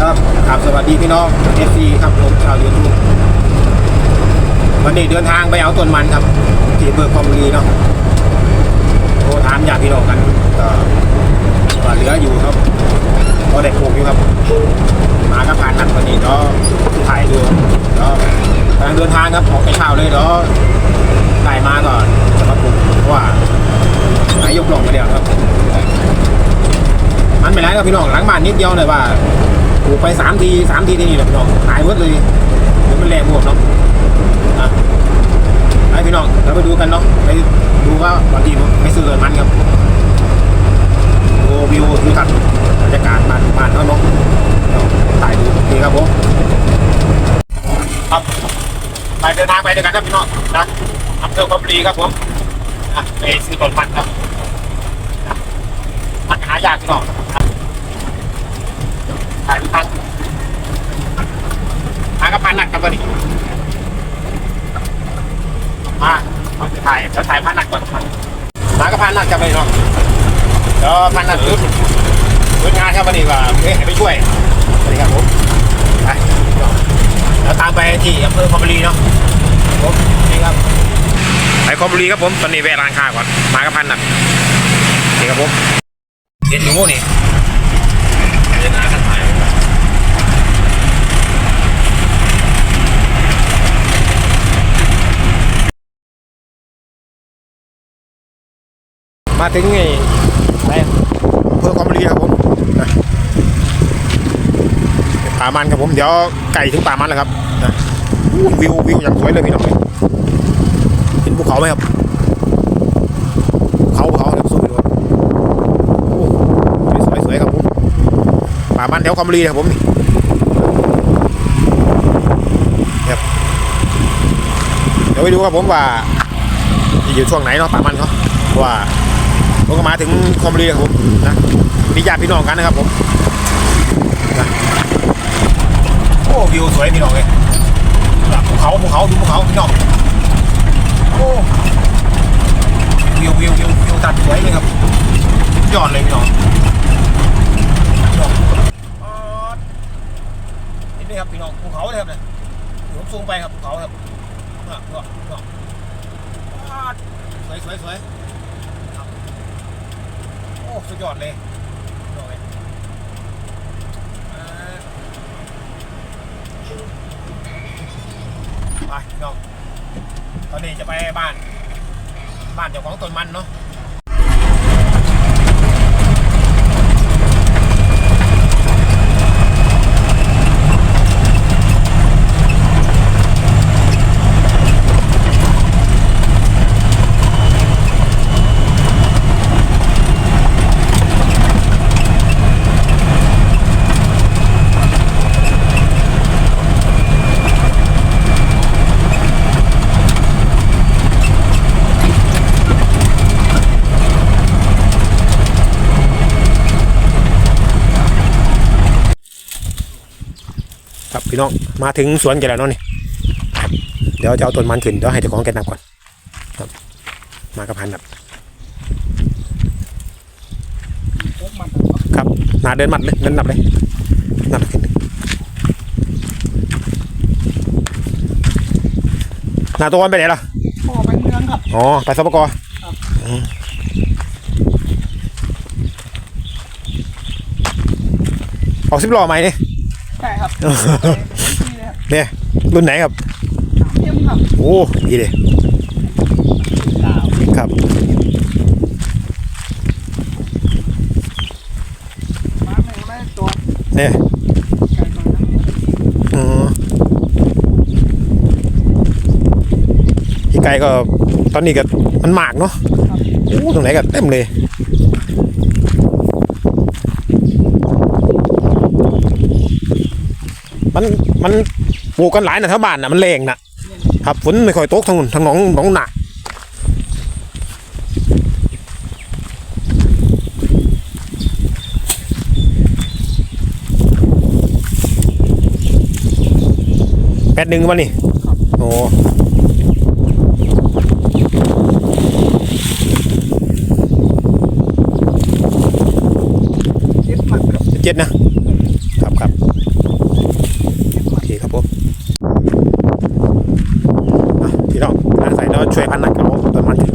ครับครับสวัสดีพี่น้องเอฟซีครับผมชาวยูทูบวันนี้เดินทางไปเอาต้นมันครับ ที่เบอร์คอมบุรีเนาะโทรถามญาติพี่น้องกันก็ว่าเหลืออยู่ครับก็ได้ปลูกอยู่ครับมาก็ผ่านนัดวันนี้เนาะถ่ายดูเนาะกำลังเดินทางครับออกไปเช้าเลยเนาะได้มาก่อนจะมาปลูกเพราะว่านายยกลงมาเดียวครับ มันไม่ไรครับพี่น้องหลังบ้านนิดเดียวเลยว่า ปลูกไปสามทีสามทีนี่แหละพี่น้องหายหมดเลยเดี๋ยวมันแรงหมดเนาะอะไปพี่น้องเราไปดูกันเนาะไปดูว่าบางทีไม่ซื้อเกินมันครับดูวิวดูทัศน์บรรยากาศบ้านบ้านเขาเนาะเดี๋ยวถ่ายดูดีครับผมครับไปเดินทางไปด้วยกันครับพี่น้องนะอำเภอคอมรีครับผมอะไปซื้อต้นมันครับนะมันหายากพี่น้อง ถ่ายทางทากับพันหนักครับวันนี้มาเอาไปถ่ายจะถ่ายพันหนักก่อนมากับพันหนักจะไปเนาะเดี๋ยวพันหนักยุดยุดงานครับวันนี้ว่าเฮ้ยไปช่วยสวัสดีครับผมไปเดี๋ยวตามไปที่อำเภอคอมบุรีเนาะผมนี่ครับไปคอมบุรีครับผมตอนนี้แวะร้านค้าก่อนมากับพันหนักนี่ครับผมเห็นอยู่นี่เดินหากันถ่าย มาถึงไอ้อะไรเพื่อความรีครับผมป่ามันครับผมเดี๋ยวไก่ถึงป่ามันแล้วครับนะวิววิวอย่างสวยเลยพี่น้องเห็นภูเขาไหมครับเขาภูเขาเดี๋ยวสู้ไปดูครับโอ้สวยสวยๆครับผมป่ามันแถวคอมบุรีนะครับผมครับเดี๋ยวไปดูครับผมว่าจะอยู่ช่วงไหนเนาะป่ามันเขาเพราะว่า ผมก็มาถึงคอมบุรีครับผมนะมีญาติพี่น้องกันนะครับผมนะโอ้วิวสวยพี่น้องเลยภูเขาภูเขาดูภูเขาพี่น้องโอ้วิววิววิววิวตัดสวยเลยครับยอดเลยพี่น้องนี่นี่ครับพี่น้องภูเขาเลยครับเนี่ยผมซูมไปครับภูเขาครับอะพี่น้องพี่น้องอ่าสวยสวยสวย อ้สุดยอดเลยพี่น้องเอ้ยไปน้องตอนนี้จะไปบ้าน บ้านเจ้าของต้นมันเนาะ มาถึงสวนกันแล้วเนาะนี่ครับเดี๋ยวจะเอาต้นมันขึ้นเดี๋ยวให้เจ้าของแกนับก่อนครับ มากับพันนับครับหนาเดินมัดเลยเดินนับเลยนับขึ้นหนาตัวมันไปไหนล่ะพ่อไปเมืองครับอ๋อไปสปกอืมออกสิบล้อไหมนี่ใช่ครับนี่เลยครับเนี่ย รุ่นไหนครับเยี่ยมครับโอ้ดีเลยดาวครับมาหนึ่งไม่ตัวเนี่ยไก่ตัวนั้นอ๋อพี่ไก่ก็ตอนนี้ก็มันหมากเนาะโอ้ตรงไหนก็เต็มเลยมันมัน ปลูกกันหลายนะแถวบ้านนะมันแรงนะครับฝนไม่ค่อยตกทางนู้นทางหนองหนองหนักแปดหนึ่งวันนี่โอ้เจ็ดมันครับเจ็ดนะครับครับ ผมอะพี่น้องงานใส่แล้วช่วยพันหนักกับเราต้นมันถึง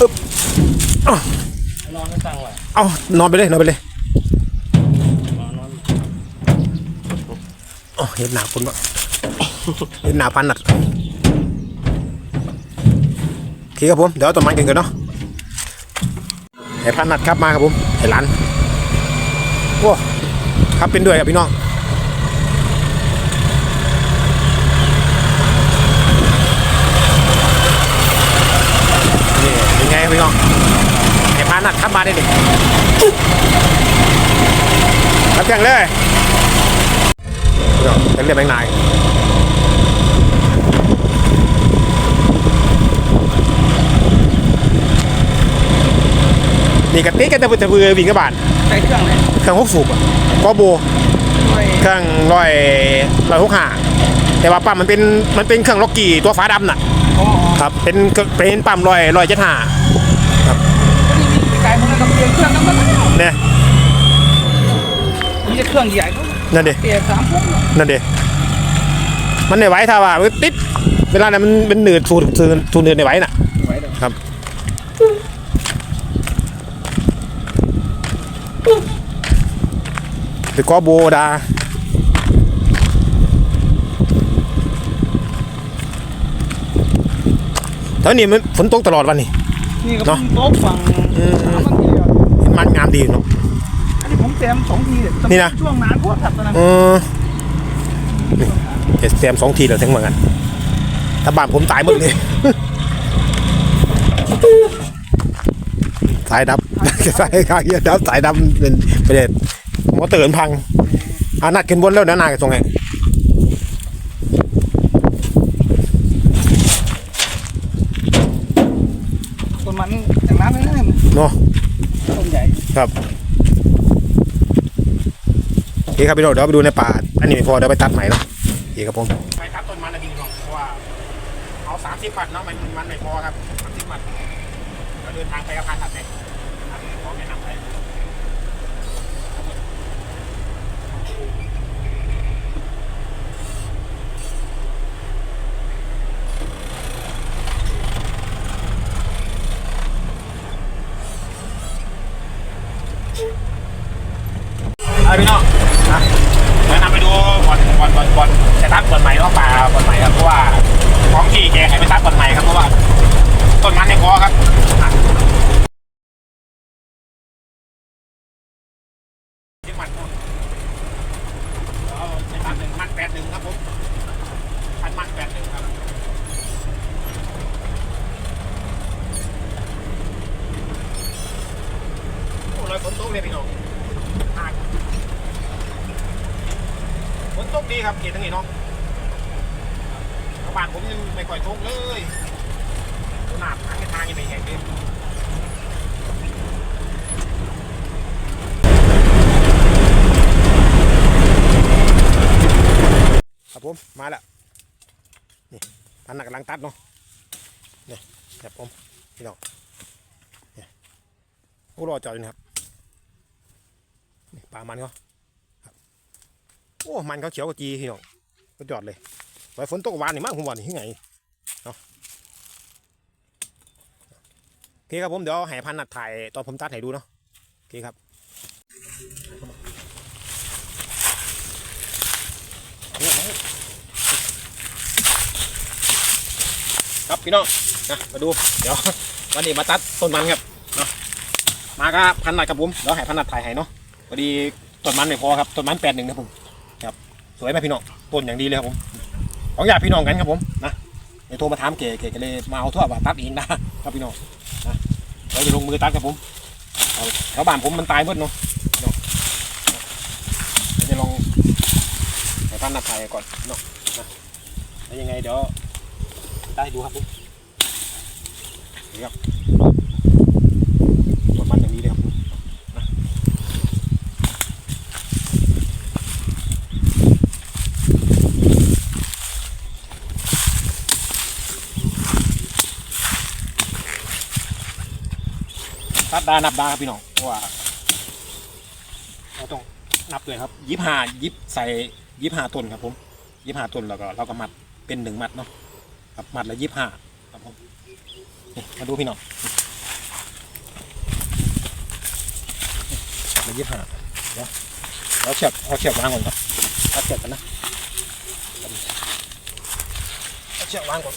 อึ๊บอ้าว นอนไม่ตั้งไว้ เอานอนไปเลยนอนไปเลยนอนนอนอ๋อเห็นหนาคนวะเห็นหนาพันหนักโอเคครับผม เดี๋ยวต้นไม้กันกันเนาะไอ้พันนัดครับมาครับผมไอ้หลานโอ้ครับเป็นด้วยครับพี่น้องนี่เป็นไงครับพี่น้อง ไอ้พันนัดครับมาได้ดิครับแข่งเลยพี่น้องเป็นเรียบแมงนายนี่กะติกันแต่แต่เบือวิ่งกระบาดใช้เครื่องเลยเครื่องหกสูบอะกอโบด้วยเครื่องร้อยร้อยหกห้าแต่ว่าปั๊มมันเป็นมันเป็นเครื่องล็อกกี้ตัวฟ้าดำน่ะอ๋อครับเป็นเป็นปั๊มร้อยร้อยเจ็ดห้า ก็นี่มีไกลพวกนั้นก็เปลี่ยนเครื่องกันหมดแล้วเนี่ยมีแต่เครื่องใหญ่ก็นั่นเดเปลี่ยนสามพวกเนอะนั่นเดมันในไหว้ถ้าว่ามันติดเวลานั้นมันเป็นหนืดสูดสูดสูดหนืดในไหว้น่ะไว้เดี๋ยวครับเป็นกอโบดา ตอนนี้มันฝนตกตลอดวันนี่นี่ก็เนอะ เพิ่งโต๊ะฝั่งอืมสามวัน ทีเดียวมันงามดีเนาะ อันนี้ผมเต็มสองทีเลยนี่นะ ช่วงนานพวกถัดตอนนั้นเออนี่เจ็ดเตรียมสองทีแล้วทั้งเหมือนกันถ้าบ้านผมตายหมดเลยสายดับสายข้างเกียร์ดับสายดับเป็นประเด็นมอเตอร์มันพังอานัดขึ้นบนแล้วนะนายตรงไหนต้นมันอย่างนั้นเลยนะเนาะต้นใหญ่ ครับโอเคครับพี่โดดเดี๋ยวไปดูในป่าอันนี้ไม่พอเดี๋ยวไปตัดใหม่เนาะโอเคครับผมไปตัดต้นมันนะพี่น้องเพราะว่าเอาสามสิบมัดเนาะมันมันไม่พอครับสามสิบมัดเราเดินทางไปกับพานตัดเลยขอแนะนำไป เออพี่น้องนะแนะนำไปดูบอลบอลบอลบอลจะตัดบอลใหม่เนาะป่าบอลใหม่ครับเพราะว่าของที่แกให้ไปตัดบอลใหม่ครับเพราะว่าต้นมันในคอครับอะที่มัดเนาะเอาไปตัดหนึ่งมัดแปดหนึ่งครับผมพันมัดแปดหนึ่งครับโอ้ยฝนตกเลยพี่น้องอะฝนตกดีครับเขตทั้งนี้เนาะชาวบ้านผมยังไม่ค่อยตกเลยหนาทางในทางยังไม่แห้งเลยครับ ผมมาแล้วนี่พันหนักกำลังตัดเนาะนี่ครับผมพี่น้องนี่โอ้รอจอดอยู่นะครับนี่ปลามันเขาครับโอ้มันเขาเขียวกว่าจีพี่น้องก็จอดเลยไว้ฝนตกวานนี่มากผมว่านี่ยังไงเนาะโอเคครับผมเดี๋ยวให้พันนักถ่ายตอนผมตัดให้ดูเนาะโอเคครับ ครับพี่น้องนะมาดูเดี๋ยววันนี้มาตัดต้นมันครับเนาะมาก็พันหนัดครับผมเดี๋ยวให้พันหนัดถ่ายให้เนาะพอดีต้นมันไม่พอครับต้นมันแปดหนึ่งนะผมครับสวยไหมพี่น้องต้นอย่างดีเลยครับผมของญาติพี่น้องกันครับผมนะเดี๋ยวโทรมาถามเก๋เก๋ก็เลยมาเอาทั่วว่าตัดเองนะครับพี่น้องนะเราจะลงมือตัดครับผมแถวบ้านผมมันตายหมดเนาะเดี๋ยวจะลองให้พันหนัดถ่ายก่อนเนาะนะแล้วยังไงเดี๋ยว ได้ดูครับนี่ครับกดมัดอย่นี้เลยครับนับดานับดาครับพี่น้องว่าเราต้องนับเลยครับยิบหายิบใส่ยิบหาต้นครับผมยิบหาต้นแล้วก็เราก็มัดเป็นหนึ่งมัดเนาะ ครับมัดละยี่ห้าครับผมนี่มาดูพี่น้องละยี่ห้าเดี๋ยวเอาเฉียบเอาเฉียบวางก่อนครับเอาเฉียบกันนะเอาเฉียบวางก่อน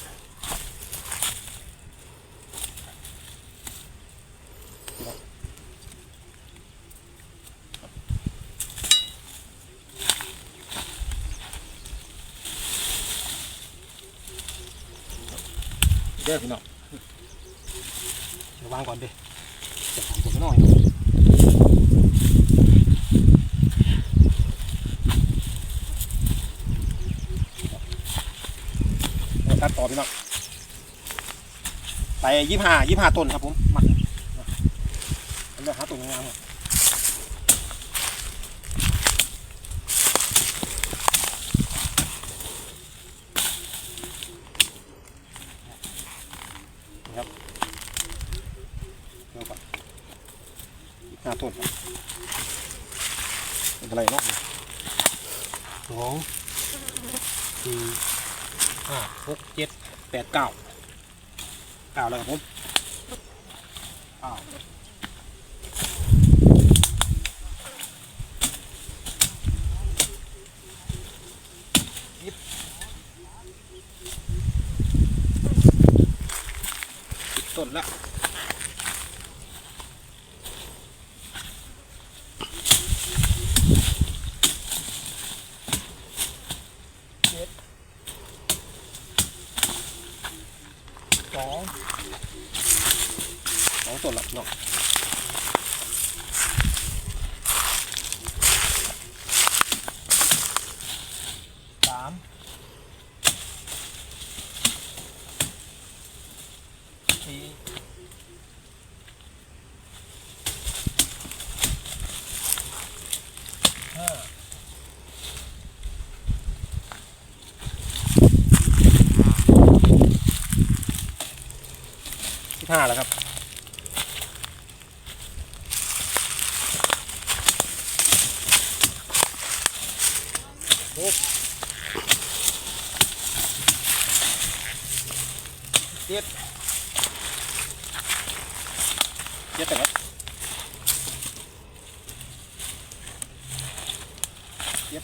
ด้อพี่น้องเดี๋ยววางก่อนดิเดี๋ยวผมผมหน่อยตัดต่อพี่น้องไปยี่ห้ายี่ห้าต้นครับผมมาเดี๋ยวหาต้นงามๆก่อนเดี๋ยวก่อนยี่ห้าต้นครับเป็นอะไรเนาะสองสี่ห้าหกเจ็ดแปด เก้าเก้าแล้วครับผมเก้ายี่สิบต้นละ สอง สดหรอกหรอกสามสี่ห้าสิบห้าแล้วครับ หกเจ็ด เจ็ดแต่ครับเจ็ด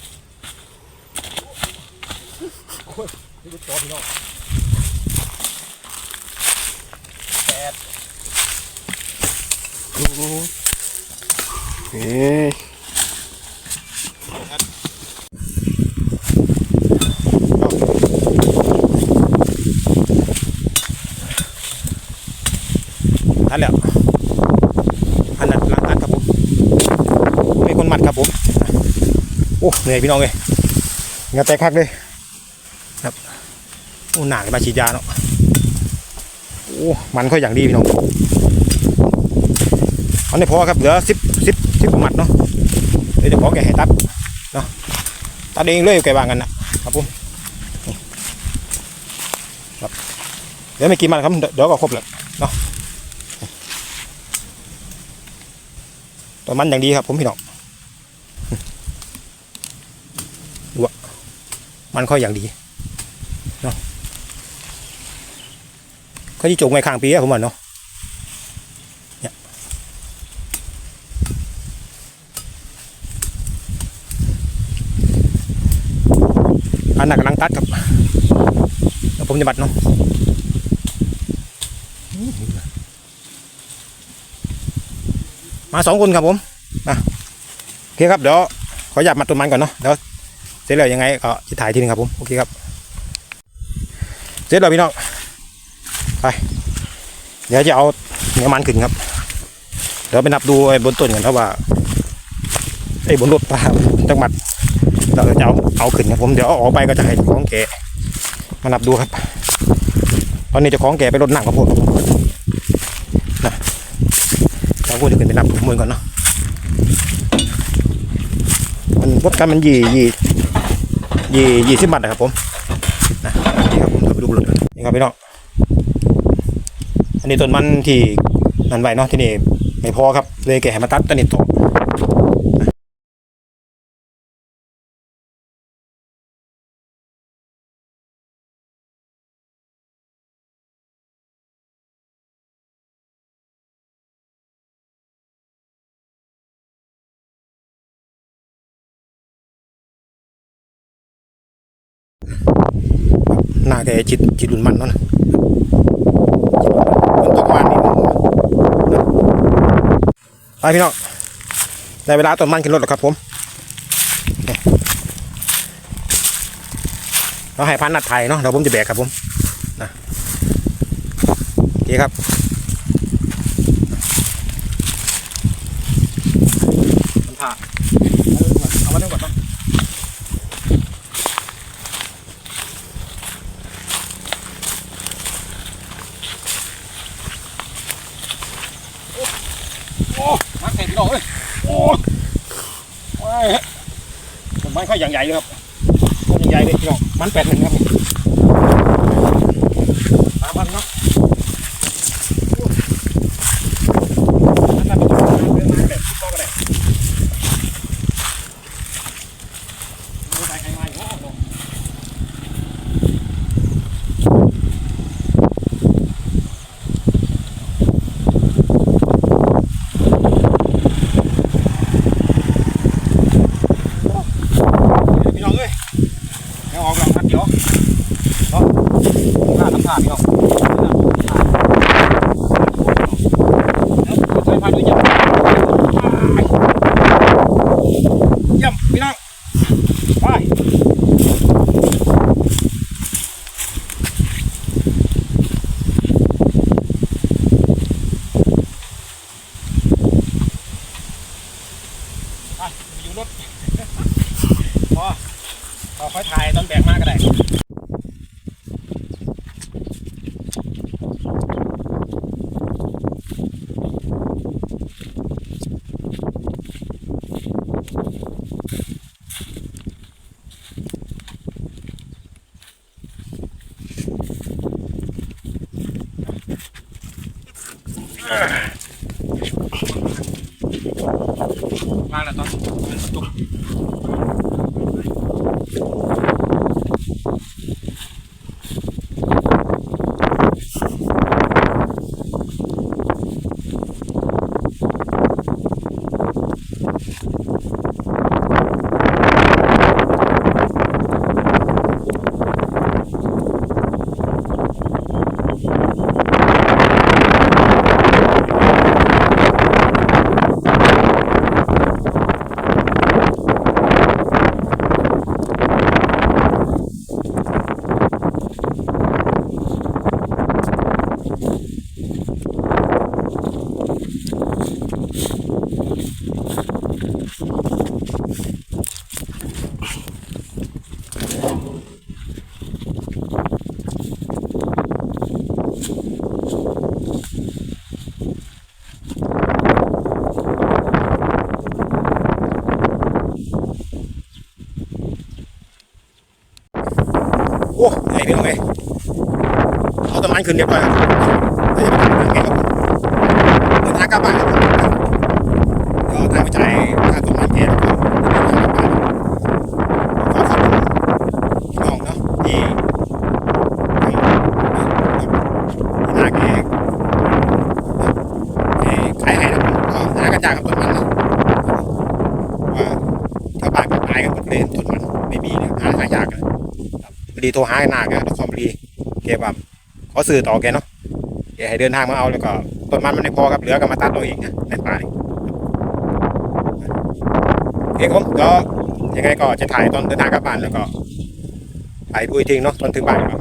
โอ้ยนี่เป็นตัวพี่น้องแปด โอ้โหเอ๊ะ ทันแล้วอันนั้นล้างตัดครับผมมีคนมัดครับผม โอ้เหนื่อยพี่น้องเลยงาแตกคักเลยครับโอ้หนาเลยมาฉีดยาเนาะโอ้มันค่อยอย่างดีพี่น้องอันนี้พอครับเหลือสิบสิบสิบกว่ามัดเนาะเดี๋ยวขอแกให้ตัดเนาะตัดเองเลยแกวางกันนะครับผมครับเดี๋ยวไม่กี่มัดครับเดี๋ยวก็ครบแล้วเนาะตัวมันอย่างดีครับผมพี่น้องดูอะ มันค่อยอย่างดีเนาะค่อยที่จงไว้ข้างปีอะผมว่าเนาะเนี่ยอันหนักกำลังตัดครับแล้วผมจะบัดเนาะมาสองคนครับผมมาโอเคครับเดี๋ยวขอหยับมัดตัวมันก่อนเนาะเดี๋ยว เสร็จแล้วยังไงก็จะถ่ายทีนึงครับผมโอเคครับ เสร็จแล้วพี่น้องไปเดี๋ยวจะเอาเนื้อมันขึ้นครับ เดี๋ยวไปนับดูไอ้บนต้นกันเพราะว่าไอ้บนรถปลาจังหมัดเราจะเอาเอาขึ้นครับผมเดี๋ยวเอาออกไปก็จะให้ของแกมานับดูครับตอนนี้จ้าของแกไปรถหนักกับพวกครับผมนะเราพูดจะขึ้นไปนับถุงมือก่อนเนาะมันวัดกันมันยี่ยี่ ยี่ยี่สิบบาทนะครับผมนะนี่ครับผมเราไปดูรถกันนี่ครับพี่น้องอันนี้ต้นมันที่นันไว้เนาะที่นี่ไม่พอครับเลยแกให้มาตัดต้นนี้ต่อ หน้าแกจิตจิตรุนมันเนาะนะจิตรุนมันตกวันนี้ไปพี่น้องได้เวลาต้นมันขึ้นรถแล้วครับผมเราให้พันนัดไทยเนาะเดี๋ยวผมจะแบกครับผมนะโอเคครับผ่าเอามาเร็วก่อนเนาะ โอ้มัดเสร็จพี่น้องเอ้ยโอ้ยโอ้ยผมมันค่ อยอย่างใหญ่เลยครับอยอย่างใหญ่เลยพี่น้องมันแปดหนึ่งครับผมสามพันเนาะโอ้ยอันนั้นเป็นตัวเดินมาแบบฟุตบอลก็ได้ดูไปใครมาอยู่โอ้โหพี่น้องเอ้ยเดี๋ยวออกหลังนัดเดี๋ยวเนาะผ้าทำผ้าพี่น้องแล้วใช้ผ้าด้วยยำยำพี่น้องไปไปอยู่ รถพอพอค่อยถ่ายตอนแบกมากก็ได้ เรียบร้อยครับเดี๋ยวจะไปทำยังไงครับเดินทางกลับบ้านครับเดี๋ยวทางไปจ่ายค่าต้นไม้แกแล้วก็ทางกลับบ้านขอขอบคุณพี่น้องเนาะที่ให้หน้าแกแกขายให้นะครับก็หากระจายกับต้นมันนะว่าชาบ้านก็ตายกันหมดเลยต้นมันไม่มีเนี่ยหาหายากเลยพอดีโทรหาไอ้าแกนครบุรีแกแบบ ขอสื่อต่อแกเนาะแกให้เดินทางมาเอาแล้วก็ต้นมันมันไม่พอครับเหลือก็มาตัดเอาเองนะในป่านี่โอเคครับผมก็ยังไงก็จะถ่ายตอนเดินทางกลับบ้านแล้วก็ถ่ายดูอีกทีเนาะตอนถึงบ้านครับ